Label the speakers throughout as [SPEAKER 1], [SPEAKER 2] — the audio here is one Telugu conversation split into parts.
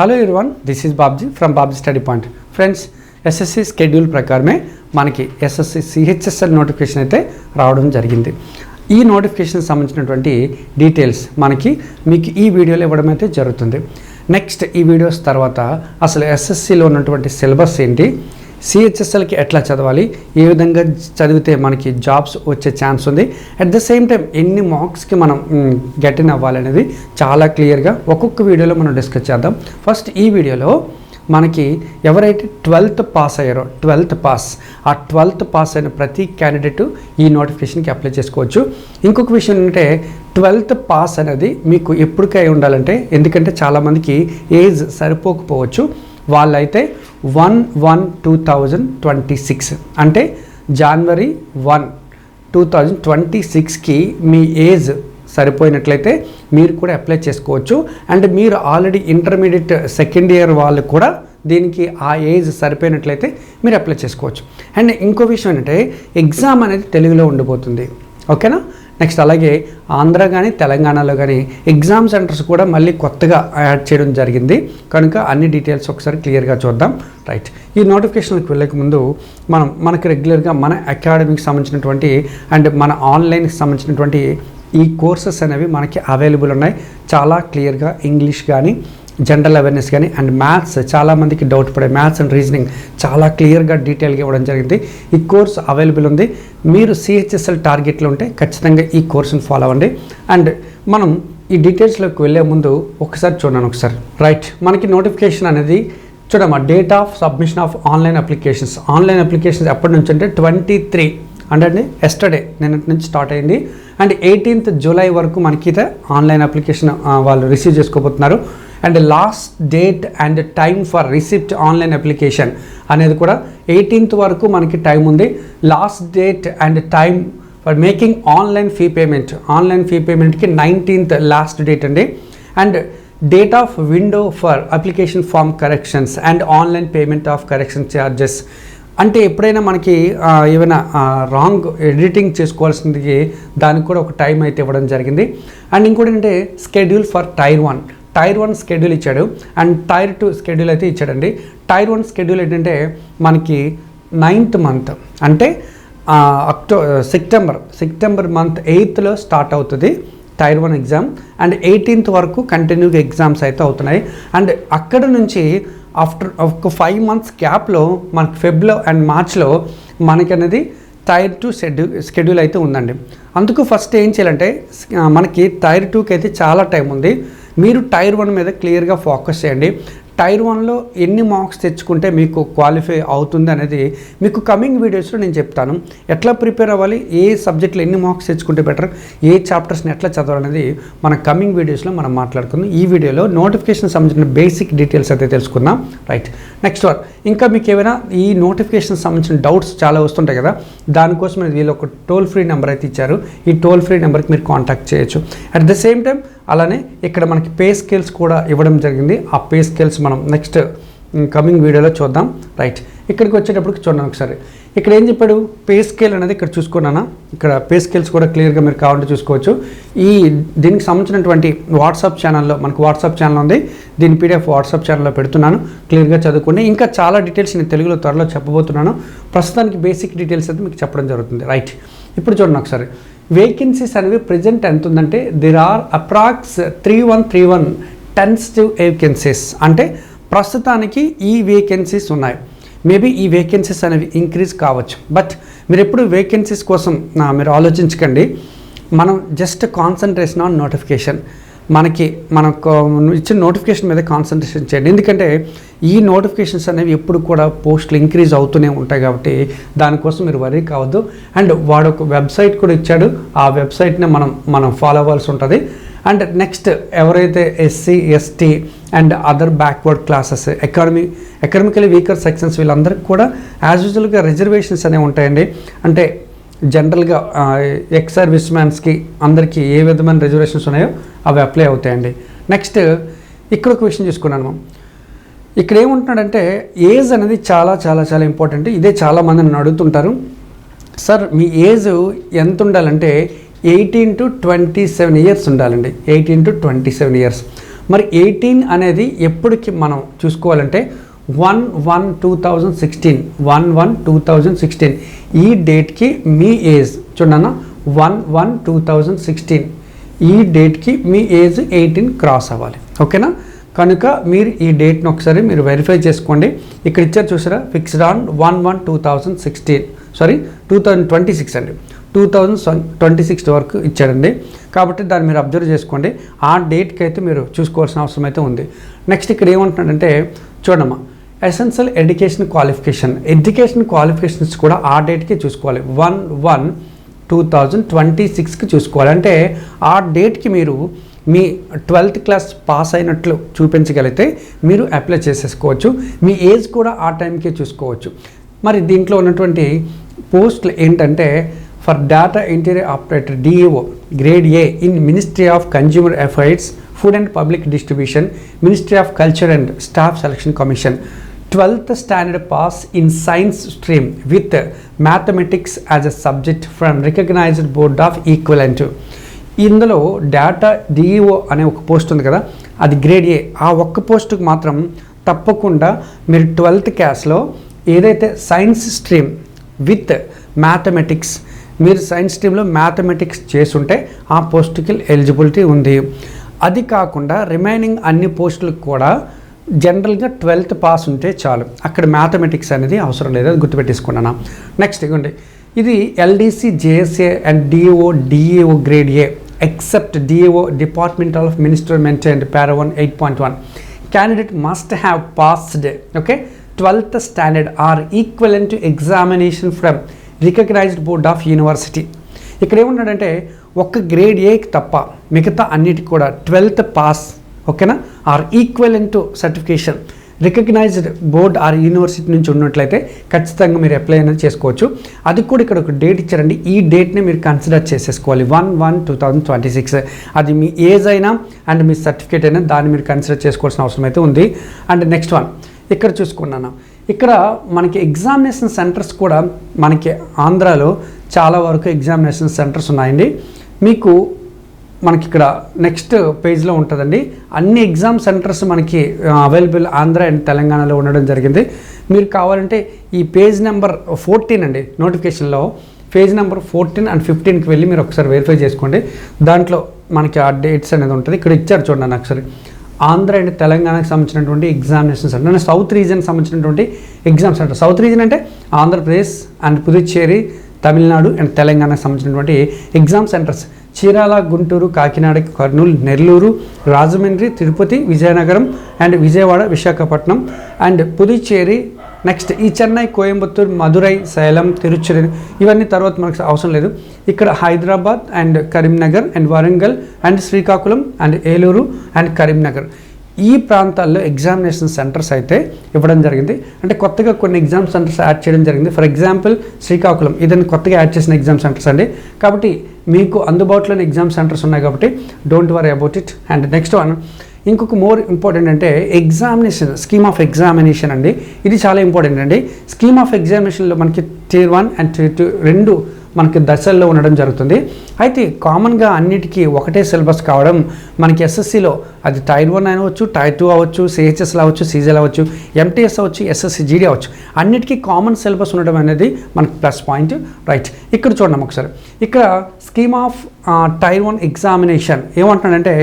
[SPEAKER 1] Hello everyone this is Babji from Babji study point friends SSC schedule ప్రకారమే మనకి ఎస్ఎస్సి సిహెచ్ఎస్ఎల్ నోటిఫికేషన్ అయితే రావడం జరిగింది. ఈ నోటిఫికేషన్ సంబంధించినటువంటి డీటెయిల్స్ మనకి మీకు ఈ వీడియోలో ఇవ్వడం అయితే జరుగుతుంది. నెక్స్ట్ ఈ వీడియోస్ తర్వాత అసలు ఎస్ఎస్సిలో ఉన్నటువంటి సిలబస్ ఏంటి? సిహెచ్ఎస్ఎల్కి ఎట్లా చదవాలి? ఏ విధంగా చదివితే మనకి జాబ్స్ వచ్చే ఛాన్స్ ఉంది? అట్ ద సేమ్ టైం ఎన్ని మార్క్స్కి మనం గెట్ ఇన్ అవ్వాలనేది చాలా క్లియర్గా ఒక్కొక్క వీడియోలో మనం డిస్కస్ చేద్దాం. ఫస్ట్ ఈ వీడియోలో మనకి ఎవరైతే ట్వెల్త్ పాస్ అయ్యారో ట్వెల్త్ పాస్ ఆ ట్వెల్త్ పాస్ అయిన ప్రతి క్యాండిడేట్ ఈ నోటిఫికేషన్కి అప్లై చేసుకోవచ్చు. ఇంకొక విషయం ఏంటంటే ట్వెల్త్ పాస్ అనేది మీకు ఎప్పటికై ఉండాలంటే ఎందుకంటే చాలామందికి ఏజ్ సరిపోకపోవచ్చు. వాళ్ళైతే one one two thousand twenty six. అంటే January one two thousand twenty సిక్స్కి మీ ఏజ్ సరిపోయినట్లయితే మీరు కూడా అప్లై చేసుకోవచ్చు. అండ్ మీరు ఆల్రెడీ ఇంటర్మీడియట్ సెకండ్ ఇయర్ వాళ్ళు కూడా దీనికి ఆ ఏజ్ సరిపోయినట్లయితే మీరు అప్లై చేసుకోవచ్చు. అండ్ ఇంకో విషయం ఏంటంటే ఎగ్జామ్ అనేది తెలుగులో ఉండిపోతుంది. ఓకేనా? నెక్స్ట్ అలాగే ఆంధ్ర కానీ తెలంగాణలో కానీ ఎగ్జామ్ సెంటర్స్ కూడా మళ్ళీ కొత్తగా యాడ్ చేయడం జరిగింది. కనుక అన్ని డీటెయిల్స్ ఒకసారి క్లియర్గా చూద్దాం. రైట్. ఈ నోటిఫికేషన్కి వెళ్ళక ముందు మనం మనకి రెగ్యులర్గా మన అకాడమీకి సంబంధించినటువంటి అండ్ మన ఆన్లైన్కి సంబంధించినటువంటి ఈ కోర్సెస్ అనేవి మనకి అవైలబుల్ ఉన్నాయి. చాలా క్లియర్గా ఇంగ్లీష్ కానీ జనరల్ అవేర్నెస్ కానీ అండ్ మ్యాథ్స్ చాలామందికి డౌట్ పడే మ్యాథ్స్ అండ్ రీజనింగ్ చాలా క్లియర్గా డీటెయిల్గా ఇవ్వడం జరిగింది. ఈ కోర్స్ అవైలబుల్ ఉంది. మీరు సిహెచ్ఎస్ఎల్ టార్గెట్లో ఉంటే ఖచ్చితంగా ఈ కోర్సును ఫాలో అవ్వండి. అండ్ మనం ఈ డీటెయిల్స్లోకి వెళ్ళే ముందు ఒకసారి చూడండి ఒకసారి. రైట్ మనకి నోటిఫికేషన్ అనేది చూడమ్మా date of submission of online applications online applications ఎప్పటి నుంచి అంటే ట్వంటీ త్రీ అంటే అండి ఎస్టర్డే నిన్నటి నుంచి స్టార్ట్ అయింది. అండ్ ఎయిటీన్త్ జూలై వరకు మనకి ఆన్లైన్ అప్లికేషన్ వాళ్ళు receive చేసుకోబోతున్నారు. And last date and time for receipt online application అనేది కూడా ఎయిటీన్త్ వరకు మనకి టైం ఉంది. Last date and time for making online fee payment. Online fee పేమెంట్కి nineteenth last date అండి. And date of window for application form corrections and online payment of correction charges అంటే ఎప్పుడైనా మనకి ఏమైనా రాంగ్ ఎడిటింగ్ చేసుకోవాల్సింది దానికి కూడా ఒక టైం అయితే ఇవ్వడం జరిగింది. అండ్ ఇంకోటి అంటే schedule for tier one tier one schedule ఇచ్చాడు. అండ్ టైర్ టూ స్కెడ్యూల్ అయితే ఇచ్చాడండి. టైర్ వన్ స్కెడ్యూల్ ఏంటంటే మనకి నైన్త్ మంత్. అంటే అక్టో సెప్టెంబర్ సెప్టెంబర్ మంత్ ఎయిత్లో స్టార్ట్ అవుతుంది tier one exam. And eighteenth వరకు కంటిన్యూగా ఎగ్జామ్స్ అయితే అవుతున్నాయి. అండ్ అక్కడ నుంచి ఆఫ్టర్ ఒక ఫైవ్ మంత్స్ గ్యాప్లో మనకి ఫెబ్లో అండ్ మార్చ్లో మనకి అనేది టైర్ టూ షెడ్యూల్ స్కెడ్యూల్ అయితే ఉందండి. అందుకు ఫస్ట్ ఏం చేయాలంటే మనకి టైర్ టూకి అయితే చాలా టైం ఉంది. మీరు టైర్ వన్ మీద క్లియర్గా ఫోకస్ చేయండి. టైర్ వన్లో ఎన్ని మార్క్స్ తెచ్చుకుంటే మీకు క్వాలిఫై అవుతుంది అనేది మీకు కమింగ్ వీడియోస్లో నేను చెప్తాను. ఎట్లా ప్రిపేర్ అవ్వాలి? ఏ సబ్జెక్ట్లో ఎన్ని మార్క్స్ తెచ్చుకుంటే బెటర్? ఏ చాప్టర్స్ని ఎట్లా చదవాలనేది మన కమింగ్ వీడియోస్లో మనం మాట్లాడుకుందాం. ఈ వీడియోలో నోటిఫికేషన్ సంబంధించిన బేసిక్ డీటెయిల్స్ అయితే తెలుసుకుందాం. రైట్. Next one. ఇంకా మీకు ఏమైనా ఈ నోటిఫికేషన్ సంబంధించిన డౌట్స్ చాలా వస్తుంటాయి కదా? దానికోసం వీళ్ళు ఒక టోల్ ఫ్రీ నెంబర్ అయితే ఇచ్చారు. ఈ టోల్ ఫ్రీ నెంబర్కి మీరు కాంటాక్ట్ చేయొచ్చు. అట్ ద సేమ్ టైం అలానే ఇక్కడ మనకి పే స్కేల్స్ కూడా ఇవ్వడం జరిగింది. ఆ పే స్కేల్స్ మనం నెక్స్ట్ కమింగ్ వీడియోలో చూద్దాం. రైట్. ఇక్కడికి వచ్చేటప్పటికి చూడండి ఒకసారి. ఇక్కడ ఏం చెప్పాడు? పే స్కేల్ అనేది ఇక్కడ చూసుకున్నానా ఇక్కడ పే స్కేల్స్ కూడా క్లియర్గా మీరు కావాలంటే చూసుకోవచ్చు. ఈ దీనికి సంబంధించినటువంటి వాట్సాప్ ఛానల్లో మనకు వాట్సాప్ ఛానల్ ఉంది. దీని పీడిఎఫ్ వాట్సాప్ ఛానల్లో పెడుతున్నాను. క్లియర్గా చదువుకోండి. ఇంకా చాలా డీటెయిల్స్ నేను తెలుగులో త్వరలో చెప్పబోతున్నాను. ప్రస్తుతానికి బేసిక్ డీటెయిల్స్ అయితే మీకు చెప్పడం జరుగుతుంది. రైట్. ఇప్పుడు చూడండి ఒకసారి. వేకెన్సీస్ అనేవి ప్రజెంట్ ఎంత ఉందంటే there are approx three one three one tentative vacancies అంటే ప్రస్తుతానికి ఈ వేకెన్సీస్ ఉన్నాయి. మేబీ ఈ వేకెన్సీస్ అనేవి ఇంక్రీజ్ కావచ్చు. బట్ మీరు ఎప్పుడు వేకెన్సీస్ కోసం మీరు ఆలోచించకండి. మనం జస్ట్ కాన్సన్ట్రేషన్ ఆన్ నోటిఫికేషన్ మనకి మనకు ఇచ్చిన నోటిఫికేషన్ మీద కాన్సన్ట్రేషన్ చేయండి. ఎందుకంటే ఈ నోటిఫికేషన్స్ అనేవి ఎప్పుడు కూడా పోస్టులు ఇంక్రీజ్ అవుతూనే ఉంటాయి కాబట్టి దానికోసం మీరు వరీ కావద్దు. అండ్ వాడు ఒక వెబ్సైట్ కూడా ఇచ్చాడు. ఆ వెబ్సైట్ని మనం మనం ఫాలో అవ్వాల్సి ఉంటుంది. అండ్ నెక్స్ట్ ఎవరైతే SC ST and other backward classes economy economically weaker sections వీళ్ళందరికీ కూడా యాజ్ యూజువల్గా రిజర్వేషన్స్ అనేవి ఉంటాయండి. అంటే జనరల్గా ఎక్స్ సర్వీస్ మ్యాన్స్కి అందరికీ ఏ విధమైన రిజర్వేషన్స్ ఉన్నాయో అవి అప్లై అవుతాయండి. నెక్స్ట్ ఇక్కడ ఒక విషయం చూసుకున్నాను మనం. ఇక్కడ ఏముంటున్నాడంటే ఏజ్ అనేది చాలా చాలా చాలా ఇంపార్టెంట్. ఇదే చాలా మంది నన్ను అడుగుతుంటారు. సార్ మీ ఏజ్ ఎంత ఉండాలంటే eighteen to twenty seven years ఉండాలండి. Eighteen to twenty seven years. మరి ఎయిటీన్ అనేది ఎప్పటికి మనం చూసుకోవాలంటే one one two thousand sixteen one one two thousand sixteen ఈ డేట్కి మీ ఏజ్ చూడన్నా one one two thousand sixteen ఈ డేట్కి మీ ఏజ్ ఎయిటీన్ క్రాస్ అవ్వాలి. ఓకేనా? కనుక మీరు ఈ డేట్ని ఒకసారి మీరు వెరిఫై చేసుకోండి. ఇక్కడ ఇచ్చారు చూసారా? Fixed on one one two thousand sixteen sorry two thousand twenty six అండి. టూ థౌజండ్ ట్వంటీ సిక్స్ వరకు ఇచ్చాడండి. కాబట్టి దాన్ని మీరు అబ్జర్వ్ చేసుకోండి. ఆ డేట్కి అయితే మీరు చూసుకోవాల్సిన అవసరం అయితే ఉంది. నెక్స్ట్ ఇక్కడ ఏమంటున్నాడంటే చూడమ్మా essential education qualification education qualifications కూడా ఆ డేట్కి చూసుకోవాలి. One one two thousand twenty సిక్స్కి చూసుకోవాలి. అంటే ఆ డేట్కి మీరు మీ ట్వెల్త్ క్లాస్ పాస్ అయినట్లు చూపించగలిగితే మీరు అప్లై చేసేసుకోవచ్చు. మీ ఏజ్ కూడా ఆ టైంకే చూసుకోవచ్చు. మరి దీంట్లో ఉన్నటువంటి పోస్టులు ఏంటంటే for data entry operator DEO grade A in ministry of consumer affairs food and public distribution ministry of culture and staff selection commission twelfth standard pass in science stream with mathematics as a subject from recognised board of equivalent ఇందులో డేటా డిఈఓ అనే ఒక పోస్ట్ ఉంది కదా అది గ్రేడ్ ఏ ఆ ఒక్క పోస్టుకు మాత్రం తప్పకుండా మీరు ట్వెల్త్ క్లాస్లో ఏదైతే సైన్స్ స్ట్రీమ్ విత్ మ్యాథమెటిక్స్ మీరు సైన్స్ స్ట్రీమ్లో మ్యాథమెటిక్స్ చేసుంటే ఆ పోస్టుకి ఎలిజిబిలిటీ ఉంది. అది కాకుండా రిమైనింగ్ అన్ని పోస్టులకు కూడా జనరల్గా ట్వెల్త్ పాస్ ఉంటే చాలు. అక్కడ మ్యాథమెటిక్స్ అనేది అవసరం లేదు అది గుర్తుపెట్టేసుకున్నాను నెక్స్ట్ ఇవ్వండి ఇది LDC JSA and DO DAO grade A except DAO department of minister and para one eight point one. Candidate must have passed okay? Twelfth standard or equivalent to examination from recognised board of university. ఇక్కడ ఏమున్నాడంటే ఒక్క గ్రేడ్ ఏకి తప్ప మిగతా అన్నిటికి కూడా ట్వెల్త్ పాస్ ఓకేనా? Or equivalent to certification recognised board or university నుంచి ఉన్నట్లయితే ఖచ్చితంగా మీరు అప్లై అనేది చేసుకోవచ్చు. అది కూడా ఇక్కడ ఒక డేట్ ఇచ్చారండి. ఈ డేట్ని మీరు కన్సిడర్ చేసేసుకోవాలి. One one two thousand twenty six అది మీ ఏజ్ అయినా అండ్ మీ సర్టిఫికేట్ అయినా దాన్ని మీరు కన్సిడర్ చేసుకోవాల్సిన అవసరం అయితే ఉంది. అండ్ నెక్స్ట్ వన్ ఇక్కడ చూసుకున్నాను. ఇక్కడ మనకి ఎగ్జామినేషన్ సెంటర్స్ కూడా మనకి ఆంధ్రాలో చాలా వరకు ఎగ్జామినేషన్ సెంటర్స్ ఉన్నాయండి. మీకు మనకి ఇక్కడ నెక్స్ట్ పేజ్లో ఉంటుందండి. అన్ని ఎగ్జామ్ సెంటర్స్ మనకి అవైలబుల్ ఆంధ్ర అండ్ తెలంగాణలో ఉండడం జరిగింది. మీరు కావాలంటే ఈ పేజ్ నెంబర్ ఫోర్టీన్ అండి నోటిఫికేషన్లో పేజ్ నెంబర్ ఫోర్టీన్ అండ్ ఫిఫ్టీన్కి వెళ్ళి మీరు ఒకసారి వెరిఫై చేసుకోండి. దాంట్లో మనకి ఆ డేట్స్ అనేది ఉంటుంది. ఇక్కడ ఇచ్చారు చూడండి ఒకసారి. ఆంధ్ర అండ్ తెలంగాణకు సంబంధించినటువంటి ఎగ్జామినేషన్ సెంటర్ అంటే సౌత్ రీజన్ సంబంధించినటువంటి ఎగ్జామ్ సెంటర్ సౌత్ రీజన్ అంటే ఆంధ్రప్రదేశ్ అండ్ పుదుచ్చేరి తమిళనాడు అండ్ తెలంగాణకు సంబంధించినటువంటి exam centres. Chirala Guntur Kakinada Kurnool Nellore Rajahmundry Tirupati Vizianagaram and Vijayawada Visakhapatnam and Puducherry next ఈ చెన్నై కోయంబత్తూర్ మధురై శైలం తిరుచురి ఇవన్నీ తర్వాత మనకు అవసరం లేదు. ఇక్కడ Hyderabad and Karimnagar and Warangal and Srikakulam and Eluru and Karimnagar. ఈ ప్రాంతాల్లో ఎగ్జామినేషన్ సెంటర్స్ అయితే ఇవ్వడం జరిగింది. అంటే కొత్తగా కొన్ని ఎగ్జామ్ సెంటర్స్ యాడ్ చేయడం జరిగింది. For example Srikakulam. ఇదని కొత్తగా యాడ్ చేసిన ఎగ్జామ్ సెంటర్స్ అండి. కాబట్టి మీకు అందుబాటులోని ఎగ్జామ్ సెంటర్స్ ఉన్నాయి కాబట్టి don't worry about it and next one ఇంకొక మోర్ ఇంపార్టెంట్ అంటే ఎగ్జామినేషన్ స్కీమ్ ఆఫ్ ఎగ్జామినేషన్ అండి. ఇది చాలా ఇంపార్టెంట్ అండి. స్కీమ్ ఆఫ్ ఎగ్జామినేషన్లో మనకి tier one and tier two రెండు మనకి దశల్లో ఉండడం జరుగుతుంది. అయితే కామన్గా అన్నిటికీ ఒకటే సిలబస్ కావడం మనకి ఎస్ఎస్సిలో అది టైర్ వన్ అవ్వచ్చు టైర్ టూ అవ్వచ్చు సిహెచ్ఎస్లు అవ్వచ్చు సీజీఎల్ అవ్వచ్చు ఎంటీఎస్ అవ్వచ్చు ఎస్ఎస్సి జీడీ అవ్వచ్చు. అన్నిటికీ కామన్ సిలబస్ ఉండడం అనేది మనకి ప్లస్ పాయింట్ రైట్. ఇక్కడ చూడండి ఒకసారి. ఇక్కడ scheme of tier one examination ఏమంటున్నాడంటే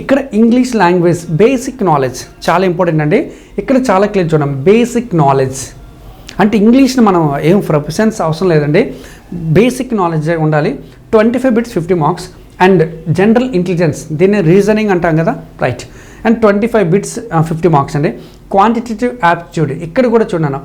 [SPEAKER 1] ఇక్కడ ఇంగ్లీష్ లాంగ్వేజ్ బేసిక్ నాలెడ్జ్ చాలా ఇంపార్టెంట్ అండి. ఇక్కడ చాలా క్లియర్ చూడండి. Basic knowledge. అంటే ఇంగ్లీష్ని మనం ఏం ప్రొఫెషన్స్ అవసరం లేదండి. బేసిక్ నాలెడ్జ్ ఉండాలి. Twenty five bits fifty marks and general intelligence దీన్ని రీజనింగ్ అంటాం కదా? Right. And twenty five bits fifty marks అండి. క్వాంటిటేటివ్ యాప్టిట్యూడ్ ఇక్కడ కూడా చూడను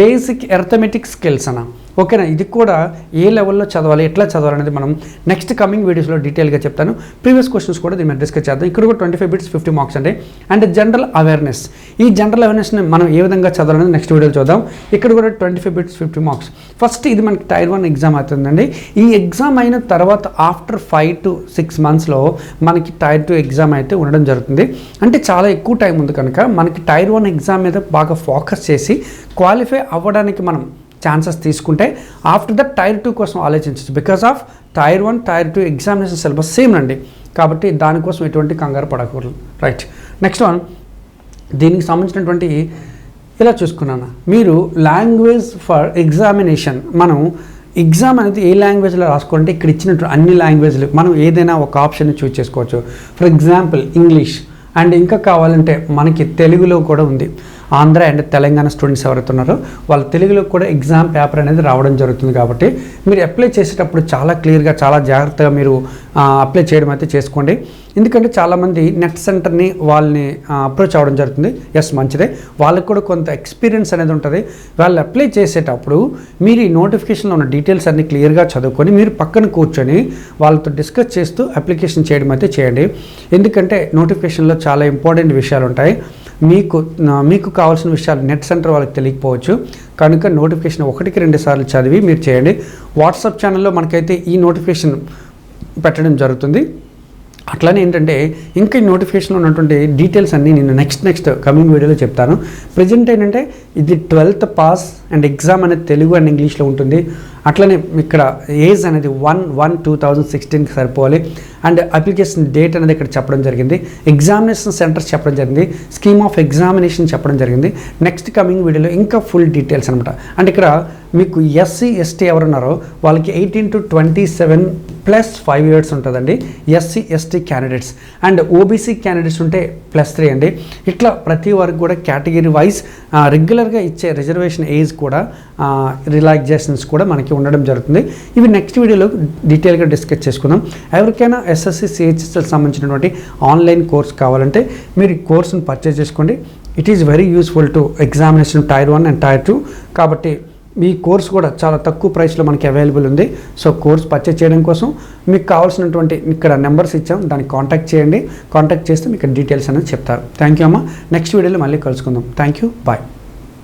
[SPEAKER 1] బేసిక్ ఎర్థమెటిక్ స్కిల్స్ అన్న. ఓకేనా? ఇది కూడా ఏ లెవెల్లో చదవాలి ఎట్లా చదవాలి అనేది మనం నెక్స్ట్ కమింగ్ వీడియోస్లో డీటెయిల్గా చెప్తాను. ప్రీవియస్ క్వశ్చన్స్ కూడా దీన్ని డిస్కస్ చేద్దాం. ఇక్కడ కూడా twenty five bits fifty marks అండి. అండ్ జనరల్ అవేర్నెస్ ఈ జనరల్ అవేర్నెస్ని మనం ఏ విధంగా చదవాలనేది నెక్స్ట్ వీడియోలో చూద్దాం. ఇక్కడ కూడా twenty five bits fifty marks first ఇది మనకి టైర్ వన్ ఎగ్జామ్ అవుతుందండి. ఈ ఎగ్జామ్ అయిన తర్వాత ఆఫ్టర్ ఫైవ్ టు సిక్స్ మంత్స్లో మనకి టైర్ టూ ఎగ్జామ్ అయితే ఉండడం జరుగుతుంది. అంటే చాలా ఎక్కువ టైం ఉంది కనుక మనకి టైర్ వన్ ఎగ్జామ్ మీద బాగా ఫోకస్ చేసి క్వాలిఫై అవ్వడానికి మనం ఛాన్సెస్ తీసుకుంటే ఆఫ్టర్ దట్ టైర్ టూ కోసం ఆలోచించచ్చు. Because of tier one tier two examination syllabus same అండి. కాబట్టి దానికోసం ఎటువంటి కంగారు పడకూడదు. రైట్ నెక్స్ట్ వన్ దీనికి సంబంధించినటువంటి ఇలా చూసుకున్నాను. మీరు లాంగ్వేజ్ ఫర్ ఎగ్జామినేషన్ మనం ఎగ్జామ్ అనేది ఏ లాంగ్వేజ్లో రాసుకోవాలంటే ఇక్కడ ఇచ్చినటువంటి అన్ని లాంగ్వేజ్లు మనం ఏదైనా ఒక ఆప్షన్ చూస్ చేసుకోవచ్చు. ఫర్ ఎగ్జాంపుల్ ఇంగ్లీష్ అండ్ ఇంకా కావాలంటే మనకి తెలుగులో కూడా ఉంది. ఆంధ్ర అండ్ తెలంగాణ స్టూడెంట్స్ ఎవరైతే ఉన్నారో వాళ్ళ తెలుగులో కూడా ఎగ్జామ్ పేపర్ అనేది రావడం జరుగుతుంది కాబట్టి మీరు అప్లై చేసేటప్పుడు చాలా క్లియర్గా చాలా జాగ్రత్తగా మీరు అప్లై చేయడం అయితే చేసుకోండి. ఎందుకంటే చాలామంది నెట్ సెంటర్ని వాళ్ళని అప్రోచ్ అవ్వడం జరుగుతుంది. ఎస్ మంచిదే. వాళ్ళకి కూడా కొంత ఎక్స్పీరియన్స్ అనేది ఉంటుంది. వాళ్ళు అప్లై చేసేటప్పుడు మీరు ఈ నోటిఫికేషన్లో ఉన్న డీటెయిల్స్ అన్ని క్లియర్గా చదువుకొని మీరు పక్కన కూర్చొని వాళ్ళతో డిస్కస్ చేస్తూ అప్లికేషన్ చేయడం అయితే చేయండి. ఎందుకంటే నోటిఫికేషన్లో చాలా ఇంపార్టెంట్ విషయాలు ఉంటాయి. మీకు మీకు కావాల్సిన విషయాలు నెట్ సెంటర్ వాళ్ళకి తెలియకపోవచ్చు. కనుక నోటిఫికేషన్ ఒకటికి రెండు సార్లు చదివి మీరు చేయండి. వాట్సాప్ ఛానల్లో మనకైతే ఈ నోటిఫికేషన్ పెట్టడం జరుగుతుంది. అట్లానే ఏంటంటే ఇంకా ఈ నోటిఫికేషన్లో ఉన్నటువంటి డీటెయిల్స్ అన్నీ నేను నెక్స్ట్ నెక్స్ట్ కమింగ్ వీడియోలో చెప్తాను. ప్రజెంట్ ఏంటంటే ఇది ట్వెల్త్ పాస్ అండ్ ఎగ్జామ్ అనేది తెలుగు అండ్ ఇంగ్లీష్లో ఉంటుంది. అట్లనే ఇక్కడ ఏజ్ అనేది వన్ వన్ టూ థౌజండ్ సిక్స్టీన్కి సరిపోవాలి. అండ్ అప్లికేషన్ డేట్ అనేది ఇక్కడ చెప్పడం జరిగింది. ఎగ్జామినేషన్ సెంటర్స్ చెప్పడం జరిగింది. స్కీమ్ ఆఫ్ ఎగ్జామినేషన్ చెప్పడం జరిగింది. నెక్స్ట్ కమింగ్ వీడియోలో ఇంకా ఫుల్ డీటెయిల్స్ అనమాట అండ్ ఇక్కడ మీకు ఎస్సీ ఎస్టీ ఎవరున్నారో వాళ్ళకి eighteen to twenty seven plus five years ఉంటుందండి. SC ST candidates. And OBC candidates ఉంటే ప్లస్ త్రీ అండి. ఇట్లా ప్రతి వరకు కూడా కేటగిరీ వైజ్ రెగ్యులర్గా ఇచ్చే రిజర్వేషన్ ఏజ్ కూడా రిలాక్సేషన్స్ కూడా మనకి ఉండడం జరుగుతుంది. ఇవి నెక్స్ట్ వీడియోలో డీటెయిల్గా డిస్కస్ చేసుకుందాం. ఎవరికైనా ఎస్ఎస్సి సిహెచ్ఎస్ఎల్ సంబంధించినటువంటి ఆన్లైన్ కోర్స్ కావాలంటే మీరు ఈ కోర్సును పర్చేజ్ చేసుకోండి. It is very useful to examination tier one and tier two కాబట్టి మీ కోర్స్ కూడా చాలా తక్కువ ప్రైస్లో మనకి అవైలబుల్ ఉంది. సో కోర్స్ పర్చేజ్ చేయడం కోసం మీకు కావాల్సినటువంటి ఇక్కడ నెంబర్స్ ఇచ్చాం. దానికి కాంటాక్ట్ చేయండి. కాంటాక్ట్ చేస్తే మీకు డీటెయిల్స్ అనేది చెప్తారు. థ్యాంక్ యూ అమ్మ. నెక్స్ట్ వీడియోలో మళ్ళీ కలుసుకుందాం. Thank you bye